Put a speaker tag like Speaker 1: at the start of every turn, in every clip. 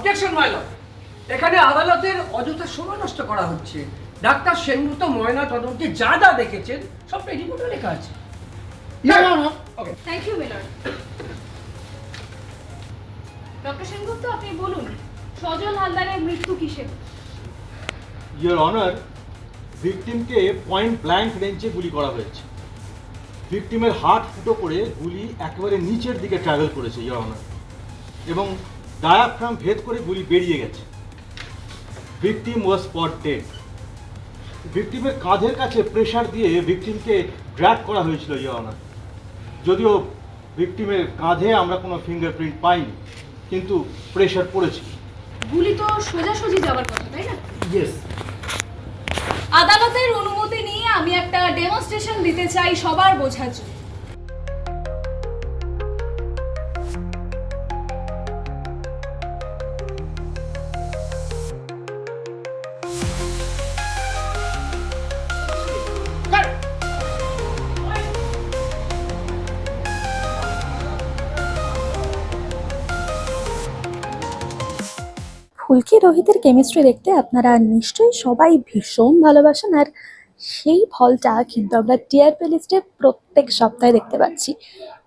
Speaker 1: Objection mile এখানে আদালতের অযথা সময় নষ্ট করা হচ্ছে। ডাক্তার সেনগুপ্ত ময়না তদন্তে যা যা দেখেছেন সবটাই রিপোর্টে লেখা আছে। Okay
Speaker 2: thank you Milan doctor Sengupta আপনি বলুন সজল হালদারের মৃত্যু কিসে?
Speaker 3: ইয়োর অনার ভিকটিমকে পয়েন্ট ব্ল্যাঙ্ক রেঞ্জে গুলি করা হয়েছে। ভিকটিমের হার্ট ফুটো করে গুলি একেবারে নিচের দিকে ট্রাভেল করেছে ইয়োর অনার এবং ডায়াফ্রাম ভেদ করে গুলি বেরিয়ে গেছে। ভিকটিম ওয়াজ স্পট ডেড ভিকটিমের কাঁধের কাছে প্রেশার দিয়ে ভিকটিমকে ড্র্যাগ করা হয়েছিল ইয়োর অনার যদিও ভিকটিমের কাঁধে আমরা কোনো ফিঙ্গারপ্রিন্ট পাইনি কিন্তু প্রেশার পড়েছে
Speaker 2: গুলি তো সোজাসুজি যাওয়ার কথা তাই না?
Speaker 1: ইয়েস
Speaker 2: আদালতের অনুমতি নিয়ে আমি একটা ডেমনস্ট্রেশন দিতে চাই সবার বোঝার জন্য।
Speaker 4: ফুলকি রোহিতের কেমিস্ট্রি দেখতে আপনারা নিশ্চয়ই সবাই ভীষণ ভালোবাসেন। আর সেই ফলটা কিন্তু আমরা টিআরপি লিস্টে প্রত্যেক সপ্তাহে দেখতে পাচ্ছি।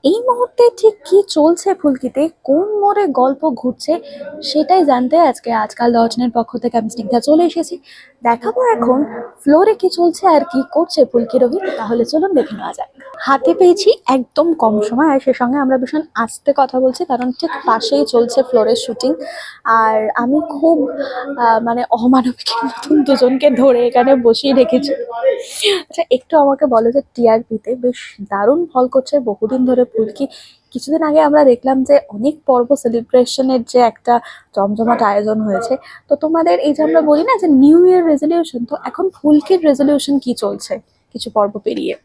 Speaker 4: এই মুহূর্তে ঠিক কি চলছে ফুলকিতে? কোন মোড়ে গল্প ঘুরছে? সেটাই জানতে আজকে আজকাল দর্শনের পক্ষ থেকে আমি স্নিগ্ধা চলে এসেছি। দেখাবো এখন ফ্লোরে কি চলছে আর কি করছে ফুলকি রোহিত তাহলে চলুন দেখে নেওয়া যাক। হাতে পেয়েছি একদম কম সময় আর সে সঙ্গে আমরা ভীষণ আস্তে কথা বলছি, কারণ ঠিক পাশেই চলছে ফ্লোরের শুটিং। আর আমি খুব মানে অমানবিকের মতন দুজনকে ধরে এখানে বসিয়ে রেখেছি। আচ্ছা একটু আমাকে বলো যে টিআরপিতে বেশ দারুণ ফল করছে। বহুদিন ধরে ফুলকি কিছুদিন আগে আমরা দেখলাম যে অনেক পর্ব সেলিব্রেশনের যে একটা জমজমাট আয়োজন হয়েছে। তো তোমাদের এই যে আমরা বলি না যে নিউ ইয়ার রেজলিউশন তো এখন ফুলকির রেজলিউশন কি চলছে? কিছু পর্ব পেরিয়ে।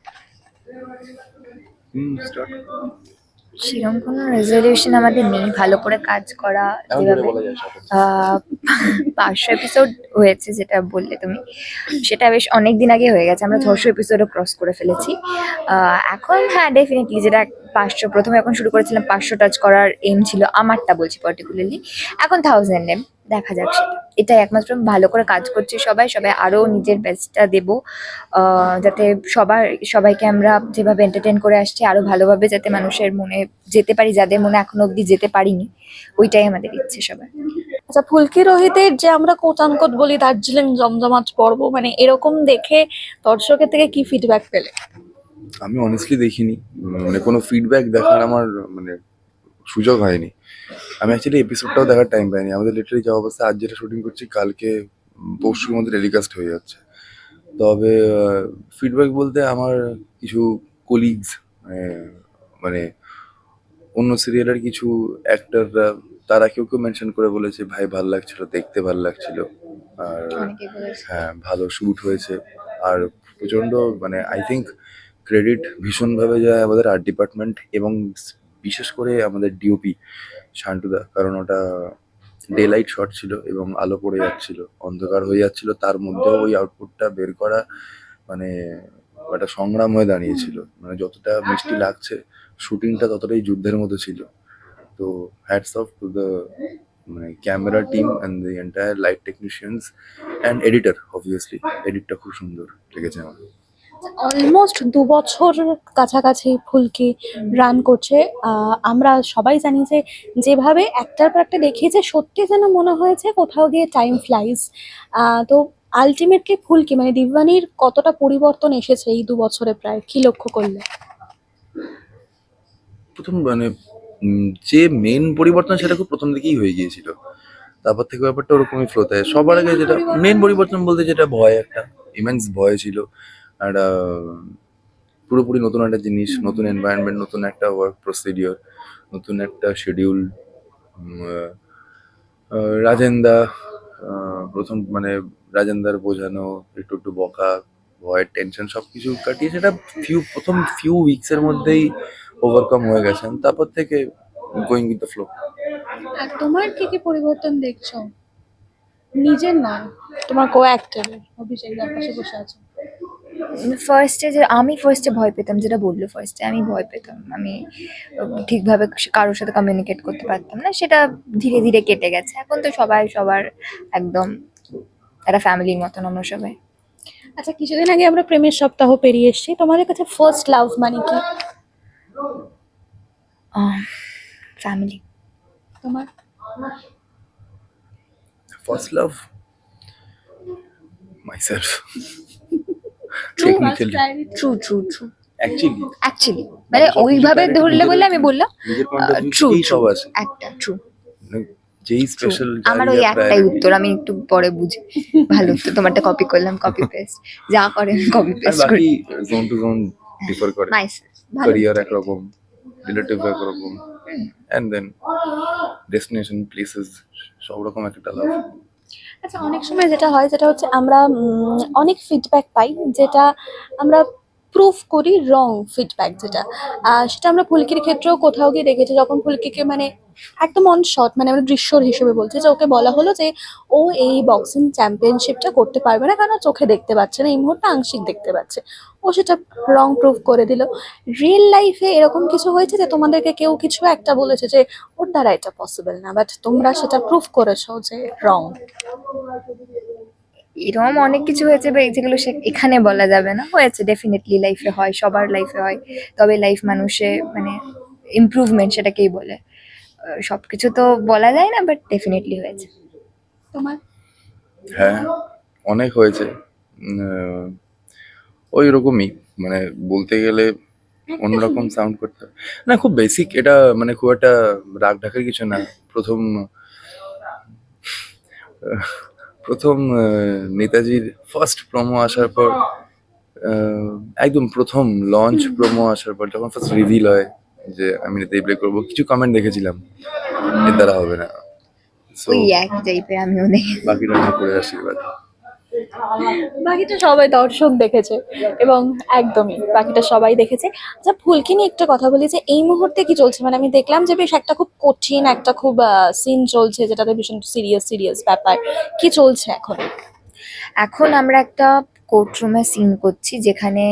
Speaker 5: সেরকম কোনো রেজলিউশন আমাদের নেই ভালো করে কাজ করা যেভাবে। পাঁচশো এপিসোড হয়েছে যেটা বললে তুমি। সেটা বেশ অনেক দিন আগে হয়ে গেছে আমরা ছশো এপিসোডও ক্রস করে ফেলেছি। এখন হ্যাঁ ডেফিনেটলি যেটা পাঁচশো প্রথমে এখন শুরু করেছিলাম পাঁচশো টাচ করার এম ছিল আমারটা বলছি পার্টিকুলারলি এখন থাউজেন্ড এম দেখা যাক সেটা এটাই একমাত্র ভালো করে কাজ করছি সবাই। সবাই আরও নিজের বেস্টটা দেবো। আহ, যাতে সবার সবাইকে আমরা যেভাবে এন্টারটেন করে আসছি আরও ভালোভাবে যাতে মানুষের মনে যেতে পারি যাদের মনে এখনও অবধি যেতে পারিনি ওইটাই আমাদের ইচ্ছে সবার।
Speaker 4: আচ্ছা ফুলকি রোহিতের যে আমরা কোটানকোট বলি দার্জিলিং জমজমাট পর্ব মানে এরকম দেখে দর্শকের থেকে কি ফিডব্যাক পেলে?
Speaker 6: আমি অনেস্টলি দেখিনি। মানে কোনো ফিডব্যাক দেখার আমার মানে সুযোগ হয়নি। আমি অ্যাকচুয়ালি এপিসোডটাও দেখার টাইম পাইনি। আমাদের লিটারালি যা অবস্থা আজ যেটা শুটিং করছি কালকে পরশুর মধ্যে টেলিকাস্ট হয়ে যাচ্ছে। তবে ফিডব্যাক বলতে আমার কিছু কলিগস মানে অন্য সিরিয়ালের কিছু অ্যাক্টাররা তারা কেউ কেউ মেনশন করে বলেছে ভাই ভালো লাগছিল দেখতে ভালো লাগছিল। আর হ্যাঁ ভালো শ্যুট হয়েছে। আর প্রচণ্ড মানে আই থিঙ্ক ক্রেডিট ভীষণভাবে যায় আমাদের আর্ট ডিপার্টমেন্ট এবং বিশেষ করে আমাদের ডিওপি শান্টুদা, কারণ ওটা ডে লাইট শট ছিল এবং আলো পড়ে যাচ্ছিল, অন্ধকার হয়ে যাচ্ছিল, তার মধ্যেও ওই আউটপুটটা বের করা মানে একটা সংগ্রাম হয়ে দাঁড়িয়েছিল। মানে যতটা মিষ্টি লাগছে শুটিংটা ততটাই যুদ্ধের মতো ছিল। তো হ্যাটস অফ টু দ্য মানে camera team and the entire light technicians and editor obviously এডিটটা খুব সুন্দর লেগেছে আমার।
Speaker 4: অলমোস্ট দু বছর কাছাকাছি ফুলকি রান করছে। আমরা সবাই জানি যে যেভাবে একটার পর একটা দেখিয়েছে সত্যি যেন মনে হয়েছে কোথাও গিয়ে টাইম ফ্লাইজ তো আলটিমেটলি ফুলকি মানে দিব্যানির কতটা পরিবর্তন এসেছে এই দু বছরে প্রায়? কি লক্ষ্য করলে?
Speaker 6: প্রথম মানে যে মেন পরিবর্তন সেটা খুব প্রথম দিকেই হয়ে গিয়েছিল। তারপর থেকে ব্যাপারটা ওরকমই ফ্লো ফ্লোতে সবার আগে যেটা মেন পরিবর্তন বলতে যেটা ভয়, একটা ইমেন্স ভয় ছিল। একটা, পুরোপুরি নতুন একটা জিনিস, নতুন এনভায়রনমেন্ট নতুন একটা ওয়ার্ক প্রসিডিওর নতুন একটা শিডিউল রাজেন্দা প্রথম মানে রাজেন্দার বোঝানো, একটু একটু বকা ভয়ের টেনশন সব কিছু কাটিয়ে সেটা ফিউ প্রথম ফিউ উইকসের মধ্যেই ওভারকাম হয়ে গেছেন। তারপর থেকে গোয়িং উইথ দ্য ফ্লো
Speaker 4: আর তোমার কি কি পরিবর্তন দেখছ? নিজের নয়, তোমার কো অ্যাক্টরের অভিষেক যার পাশে বসে আছে।
Speaker 5: ফার্স্টে যে আমি ফার্স্টে ভয় পেতাম যেটা বলল ফার্স্টে আমি ভয় পেতাম। আমি ঠিকভাবে কারোর সাথে কমিউনিকেট করতে পারতাম না সেটা ধীরে ধীরে কেটে গেছে। এখন তো সবাই সবার একদম একটা ফ্যামিলির মতন আমরা সবাই।
Speaker 4: আচ্ছা কিছুদিন আগে আমরা প্রেমের সপ্তাহ পেরিয়ে এসেছি। তোমাদের কাছে ফার্স্ট লাভ মানে কি?
Speaker 5: ফ্যামিলি
Speaker 4: তোমার?
Speaker 6: First love myself technically.
Speaker 5: True true true
Speaker 6: actually
Speaker 5: actually মানে ওইভাবে ধরলে বলে আমি বললাম ট্রু
Speaker 6: সব আছে।
Speaker 5: একটা ট্রু
Speaker 6: মানে যেই স্পেশাল
Speaker 5: আমার ওই একটাই উত্তর আমি একটু পরে বুঝি। ভালো তো তোমারটা কপি করলাম কপি পেস্ট যা করে কপি
Speaker 6: আর
Speaker 5: পেস্ট করি।
Speaker 6: জোন টু জোন ডিফার করে।
Speaker 5: নাইস
Speaker 6: ক্যারিয়ার একরকম রিলেটিভ একরকম। অ্যান্ড দেন ডেস্টিনেশন প্লেসেস সব রকম একটা লাভ
Speaker 4: আচ্ছা অনেক সময় যেটা হয় যেটা হচ্ছে আমরা অনেক ফিডব্যাক পাই যেটা আমরা প্রুফ করি রং ফিডব্যাক যেটা। সেটা আমরা ফুলকির ক্ষেত্রেও কোথাও গিয়ে দেখেছি, যখন ফুলকিকে মানে একদম অন শট মানে আমরা দৃশ্যর হিসেবে বলছি যে, ওকে বলা হলো যে, ও এই বক্সিং চ্যাম্পিয়নশিপটা করতে পারবে না, কারণ চোখে দেখতে পাচ্ছে না, এই মুহূর্তে আংশিক দেখতে পাচ্ছে। ও সেটা রং প্রুফ করে দিল। রিয়েল লাইফে এরকম কিছু হয়েছে যে, তোমাদেরকে কেউ কিছু একটা বলেছে যে, ওর দ্বারা এটা পসিবল না বাট তোমরা সেটা প্রুফ করেছ যে রং
Speaker 5: এরকম অনেক কিছু হয়েছে বা যেগুলো সে এখানে বলা যাবে না। হয়েছে ডেফিনেটলি লাইফে হয় সবার লাইফে হয়। তবে লাইফ মানুষে মানে ইমপ্রুভমেন্ট সেটাকেই বলে। সব কিছু তো বলা যায় না বাট ডেফিনেটলি হয়েছে।
Speaker 4: তোমার?
Speaker 6: হ্যাঁ অনেক হয়েছে। ওই রকমই। মানে বলতে গেলে অন্যরকম সাউন্ড করতে। না খুব বেসিক এটা মানে খুব একটা রাগ ঢাকার কিছু না। প্রথম প্রথম নেতাজির ফার্স্ট প্রোমো আসার পর একদম প্রথম লঞ্চ প্রোমো আসার পর যখন ফার্স্ট রিভিল হয় যে আমি নেতাজি প্লে করব কিছু কমেন্ট দেখেছিলাম এর দ্বারা হবে না। বাকিটা করে আশীর্বাদ
Speaker 4: বাকিটা সবাই দর্শক দেখেছে এবং একদমই বাকিটা সবাই দেখেছে। আচ্ছা ফুলকি নিয়ে একটা কথা বলি যে, এই মুহূর্তে কি চলছে? মানে আমি দেখলাম যে বেশ একটা খুব কঠিন একটা খুব সিন চলছে যেটাতে ভীষণ সিরিয়াস সিরিয়াস ব্যাপার। কি চলছে এখন?
Speaker 5: এখন আমরা একটা কোর্টরুমে সিন করছি যেখানে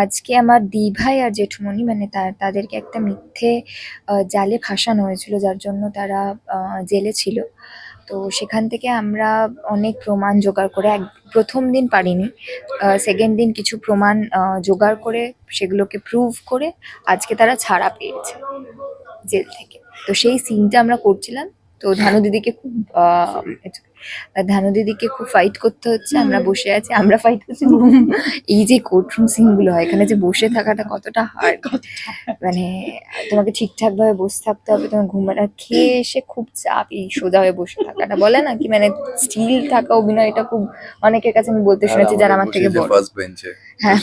Speaker 5: আজকে আমার দিভাই আর জেঠুমনি মানে তাদেরকে একটা মিথ্যে জালে ফাঁসানো হয়েছিল, যার জন্য তারা জেলে ছিল। তো সেখান থেকে আমরা অনেক প্রমাণ জোগাড় করে, এক প্রথম দিন পারিনি সেকেন্ড দিন কিছু প্রমাণ জোগাড় করে সেগুলোকে প্রুভ করে আজকে তারা ছাড়া পেয়েছে জেল থেকে। তো সেই সিনটা আমরা করছিলাম। তো ধানু দিদিকে খুব ধানু দিদিকে খুব ফাইট করতে হচ্ছে আমরা বসে আছি আমরা ফাইট করছি। এই যে কোর্টরুম সিনগুলো হয় এখানে যে বসে থাকাটা কতটা হার্ড মানে তোমাকে ঠিকঠাক ভাবে বসে থাকতে হবে তোমার ঘুমাটা খেয়ে এসে খুব চাপ এই সোজা হয়ে বসে থাকাটা। বলে না কি মানে স্টিল থাকা অভিনয়টা খুব অনেকের কাছে আমি বলতে শুনেছি যারা আমার থেকে বড়। হ্যাঁ,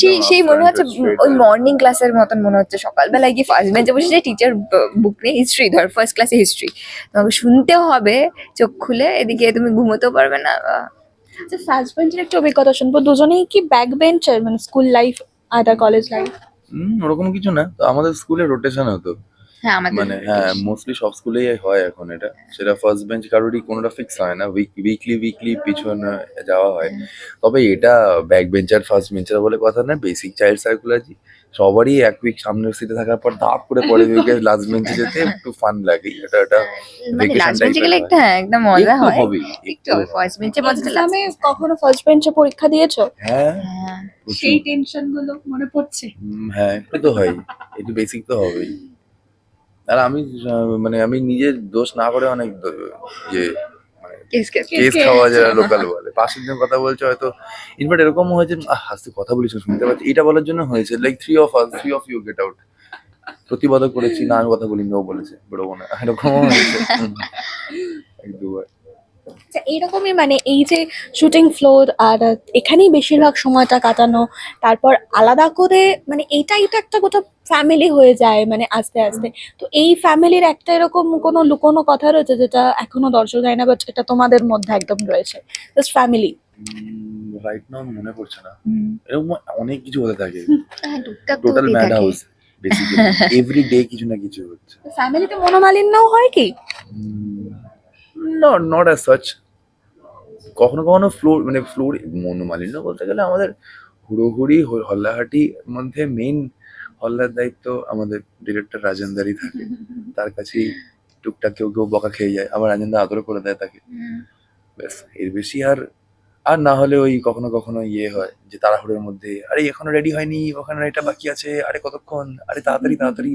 Speaker 5: সেই সেই মনে হচ্ছে ওই মর্নিং ক্লাসের মতন মনে হচ্ছে সকালবেলায় গিয়ে ফার্স্ট বেঞ্চে বসে যে টিচার বুক নিয়ে হিস্ট্রি ধর ফার্স্ট ক্লাসে হিস্ট্রি তোমাকে শুনতে হবে চোখ খুলে এদিকে তুমি ঘুমোতেও পারবে না
Speaker 4: আচ্ছা ফার্স্ট বেঞ্চের একটা অভিজ্ঞতা শুনব। দুজনেই কি ব্যাক বেঞ্চার মানে স্কুল লাইফ আর কলেজ লাইফ
Speaker 6: হুম ওরকম কিছু না। তো আমাদের স্কুলে রোটেশন হতো।
Speaker 5: হ্যাঁ আমাদের
Speaker 6: মানে হ্যাঁ মোস্টলি সব স্কুলেই হয় এখন এটা। সেটা ফার্স্ট বেঞ্চ কারোরই কোনোটা ফিক্স হয় না। উইকলি উইকলি পিছনে যাওয়া হয়। তবে এটা ব্যাক বেঞ্চার ফার্স্ট বেঞ্চার বলে কথা না বেসিক চাইল্ড সাইকোলজি সবারই এক উইক সামনের সিটে থাকার পর ধাপ করে পরে উইকে লাস্ট বেঞ্চে যেতে একটু ফান লাগে। এটা এটা
Speaker 5: মানে লাস্ট বেঞ্চে গেলে একটা হ্যাঁ, একদম মজা হয়।
Speaker 6: হবেই,
Speaker 5: একটু ফার্স্ট বেঞ্চে last
Speaker 4: আমি কখনো ফার্স্ট বেঞ্চে পরীক্ষা দিয়েছ?
Speaker 6: হ্যাঁ
Speaker 5: হ্যাঁ।
Speaker 6: প্রচুর।
Speaker 4: টেনশনগুলো মনে পড়ছে।
Speaker 6: হ্যাঁ একটু তো হয় একটু বেসিক তো হবেই। আর আমি মানে আমি নিজে দোষ না করে অনেক যে প্রতিবাদ
Speaker 5: কেস কেস
Speaker 6: খাওয়া লোকাল বলে। পাশের জন কথা বলছে হয়তো ইনফ্যাক্ট এরকমও হয়েছে হাসতে কথা বলিস শুনতে পাচ্ছি। এটা বলার জন্য হয়েছে like three of us three of you get out প্রতিবাদও করেছি না আমি কথা বলিনি ও বলেছে বড় মনে এরকমও হয়েছে। এক দুবার
Speaker 4: আচ্ছা এইরকমই মানে এই যে শুটিং ফ্লোর আর এখানেই বেশিরভাগ সময়টা কাটানো তারপর আলাদা করে মানে এইটাই তো একটা গোটা ফ্যামিলি হয়ে যায় মানে আস্তে আস্তে। তো এই ফ্যামিলির একটা এরকম কোনো লুকোনো কথা রয়েছে যেটা এখনও দর্শক যায় না বাট এটা তোমাদের মধ্যে একদম রয়েছে। জাস্ট ফ্যামিলি
Speaker 6: রাইট নাও মনে পড়ছে না। এরকম অনেক কিছু হতে থাকে। Total mad house basically every day কিছু না কিছু হচ্ছে।
Speaker 4: ফ্যামিলিতে মনোমালিন্যও হয় কি?
Speaker 6: নট নট অ্যাজ সাচ কখনো কখনো ফ্লোর মানে ফ্লোর, মনোমালিন্য বলতে গেলে আমাদের হুড়োহুড়ি হল্লাহাটির মধ্যে মেইন হল্লার দায়িত্ব আমাদের ডিরেক্টর রাজেন্দারই থাকে। তার কাছেই টুকটাক কেউ কেউ বকা খেয়ে যায়। আবার রাজেন্দা আদরও করে দেয় তাকে। ব্যাস, এর বেশি আর আর না হলে ওই কখনো কখনো ইয়ে হয় যে তাড়াহুড়োর মধ্যে, আরে এখনও রেডি হয়নি, ওখানে এটা বাকি আছে, আরে কতক্ষণ, আরে তাড়াতাড়ি তাড়াতাড়ি।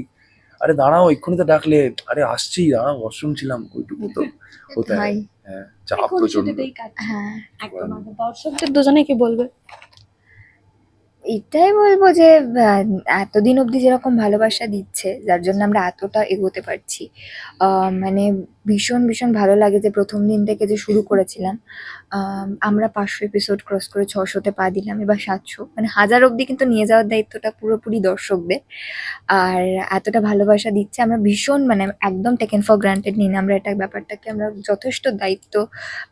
Speaker 6: আরে দাঁড়াও এক্ষুনি তো ডাকলে। আরে আসছি দাঁড়াও ওয়াশরুম ছিলাম ওইটুকু তো হতে হয়
Speaker 5: হয়
Speaker 6: হ্যাঁ চাপ
Speaker 4: প্রচণ্ড
Speaker 5: হ্যাঁ।
Speaker 4: একদম। দর্শকদের দুজনে কি বলবে?
Speaker 5: এটাই বলব যে এতদিন অবধি যেরকম ভালোবাসা দিচ্ছে যার জন্য আমরা এতটা এগোতে পারছি। আহ, মানে ভীষণ ভীষণ ভালো লাগে যে প্রথম দিন থেকে যে শুরু করেছিলাম। আমরা পাঁচশো এপিসোড ক্রস করে ছশোতে পা দিলাম, এবার সাতশো। মানে হাজার অবধি কিন্তু নিয়ে যাওয়ার দায়িত্বটা পুরোপুরি দর্শকদের। আর এতটা ভালোবাসা দিচ্ছে, আমরা ভীষণ মানে একদম টেকেন ফর গ্রান্টেড নিই না আমরা এটা ব্যাপারটাকে। আমরা যথেষ্ট দায়িত্ব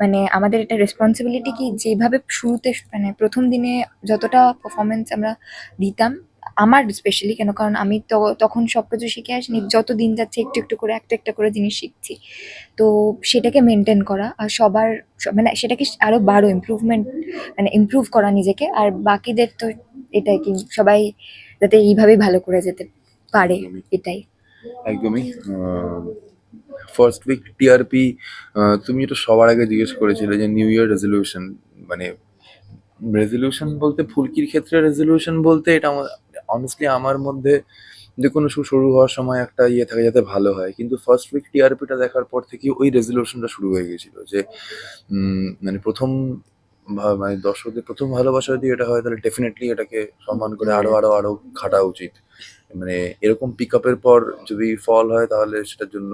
Speaker 5: মানে আমাদের এটা রেসপন্সিবিলিটি কি? যেভাবে শুরুতে মানে প্রথম দিনে যতটা পারফরমেন্স আমরা দিতাম আমার স্পেশালি কেন? কারণ আমি তো তখন সব কিছু শিখে আসিনি যত দিন যাচ্ছে একটু একটু করে একটা একটা করে জিনিস শিখছি। তো সেটাকে মেনটেন করা আর সবার মানে সেটাকে আরও বারো ইমপ্রুভমেন্ট মানে ইমপ্রুভ করা নিজেকে। আর বাকিদের তো এটাই কি সবাই যাতে এইভাবেই ভালো করে যেতে পারে এটাই।
Speaker 6: একদমই। ফার্স্ট উইক টিআরপি তুমি যেটা সবার আগে জিজ্ঞেস করেছিলে যে নিউ ইয়ার রেজলিউশন মানে রেজলিউশন বলতে ফুলকির ক্ষেত্রে রেজলিউশন বলতে এটা অনেস্টলি আমার মধ্যে যে কোনো শো শুরু হওয়ার সময় একটা ইয়ে থাকে যাতে ভালো হয়। কিন্তু ফার্স্ট উইক টিআরপিটা দেখার পর থেকে ওই রেজলিউশনটা শুরু হয়ে গেছিল যে মানে প্রথম মানে দর্শকদের প্রথম ভালোবাসা যদি এটা হয়, তাহলে ডেফিনেটলি এটাকে সম্মান করে আরও আরও আরও খাটা উচিত। মানে এরকম পিক আপের পর যদি ফল হয়, তাহলে সেটার জন্য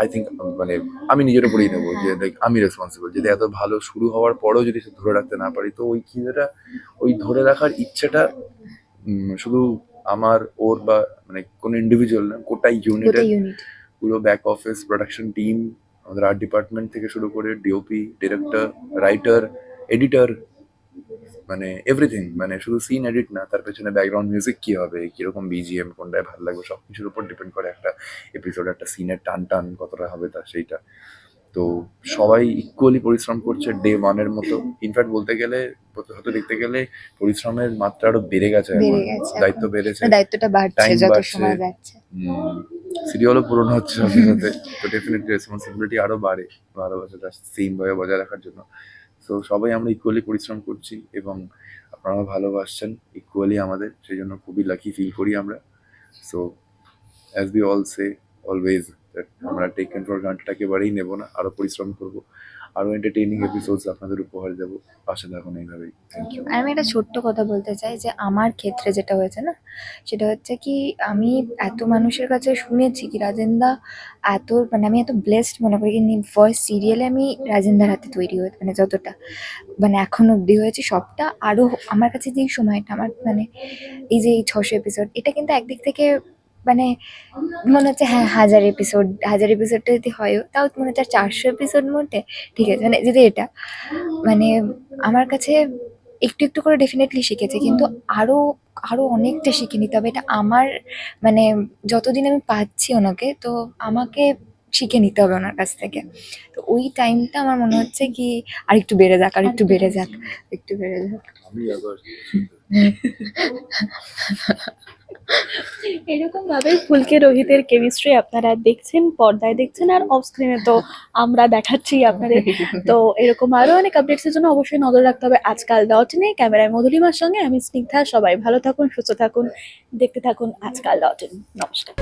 Speaker 6: আই থিঙ্ক মানে আমি নিজের উপরেই নেব যে লাইক আমি রেসপন্সিবল যদি এত ভালো শুরু হওয়ার পরেও যদি ধরে রাখতে না পারি, তো ওই খিদেটা ওই ধরে রাখার ইচ্ছেটা শুধু আমার ওর বা মানে কোনো ইন্ডিভিজুয়াল না
Speaker 5: গোটা
Speaker 6: ইউনিটের
Speaker 5: ইউনিট
Speaker 6: পুরো ব্যাক অফিস প্রোডাকশন টিম আমাদের আর্ট ডিপার্টমেন্ট থেকে শুরু করে ডিওপি ডিরেক্টর রাইটার এডিটর মানে এভরিথিং মানে শুধু সিন এডিট না তার পেছনে ব্যাকগ্রাউন্ড মিউজিক কি হবে কীরকম বিজিএম কোনটায় ভালো লাগবে সব কিছুর উপর ডিপেন্ড করে একটা এপিসোড একটা সিনের টান টান কতটা হবে তা সেইটা। তো সবাই ইকুয়ালি পরিশ্রম করছে ডে ওয়ানের মতো। ইনফ্যাক্ট বলতে গেলে হয়তো দেখতে গেলে পরিশ্রমের মাত্রা আরও বেড়ে গেছে দায়িত্ব বেড়েছে।
Speaker 5: দায়িত্বটা বাড়ছে যত সময় যাচ্ছে।
Speaker 6: সিরিয়ালও পুরনো হচ্ছে সাথে সাথে। তো ডেফিনেটলি রেসপন্সিবিলিটি আরও বাড়ে ভালোবাসাটা সেম ভাবে বজায় রাখার জন্য। সো সবাই আমরা ইকুয়ালি পরিশ্রম করছি এবং আপনারা ভালোবাসছেন ইকুয়ালি আমাদের। সেই জন্য খুবই লাকি ফিল করি আমরা। So as we all say always আমরা টেক কেন ফর গ্রান্টেড একেবারেই নেব না, আরও পরিশ্রম করব, আরও এন্টারটেইনিং এপিসোডস আপনাদের উপহার দেবো। পাশে থাকুন এইভাবেই। থ্যাংক ইউ
Speaker 5: আমি একটা ছোট্ট কথা বলতে চাই যে, আমার ক্ষেত্রে যেটা হয়েছে না, সেটা হচ্ছে কি, আমি এত মানুষের কাছে শুনেছি কি রাজেন্দা এত মানে আমি এত ব্লেসড মনে করি কি ফার্স্ট সিরিয়ালে আমি রাজেন্দার হাতে তৈরি হয়ে মানে যতটা মানে এখন অবধি হয়েছে সবটা আরও আমার কাছে যেই সময়টা, আমার মানে এই যে এই ছশো এপিসোড এটা কিন্তু একদিক থেকে মানে মনে হচ্ছে হ্যাঁ হাজার এপিসোড হাজার এপিসোডটা যদি হয়ও তাও মনে হচ্ছে চারশো এপিসোড মধ্যে। ঠিক আছে মানে যদি এটা মানে আমার কাছে একটু একটু করে ডেফিনেটলি শিখেছে কিন্তু আরও আরও অনেকটা শিখে নিতে হবে এটা আমার মানে যতদিন আমি পাচ্ছি ওনাকে তো আমাকে শিখে নিতে হবে ওনার কাছ থেকে। তো ওই টাইমটা আমার মনে হচ্ছে কি আর একটু বেড়ে যাক আর একটু বেড়ে যাক একটু বেড়ে যাক।
Speaker 6: আমি আবার
Speaker 4: এরকম ভাবে ফুলকে রোহিতের কেমিস্ট্রি আপনারা দেখছেন, পর্দায় দেখছেন, আর অফ স্ক্রিনে তো আমরা দেখাচ্ছি আপনাদের। তো এরকম আরও অনেক আপডেটস এর জন্য অবশ্যই নজর রাখতে হবে আজকাল ডট ইনে ক্যামেরায় মধুরিমার সঙ্গে আমি স্নিগ্ধা। সবাই ভালো থাকুন, সুস্থ থাকুন, দেখতে থাকুন আজকাল ডট নমস্কার।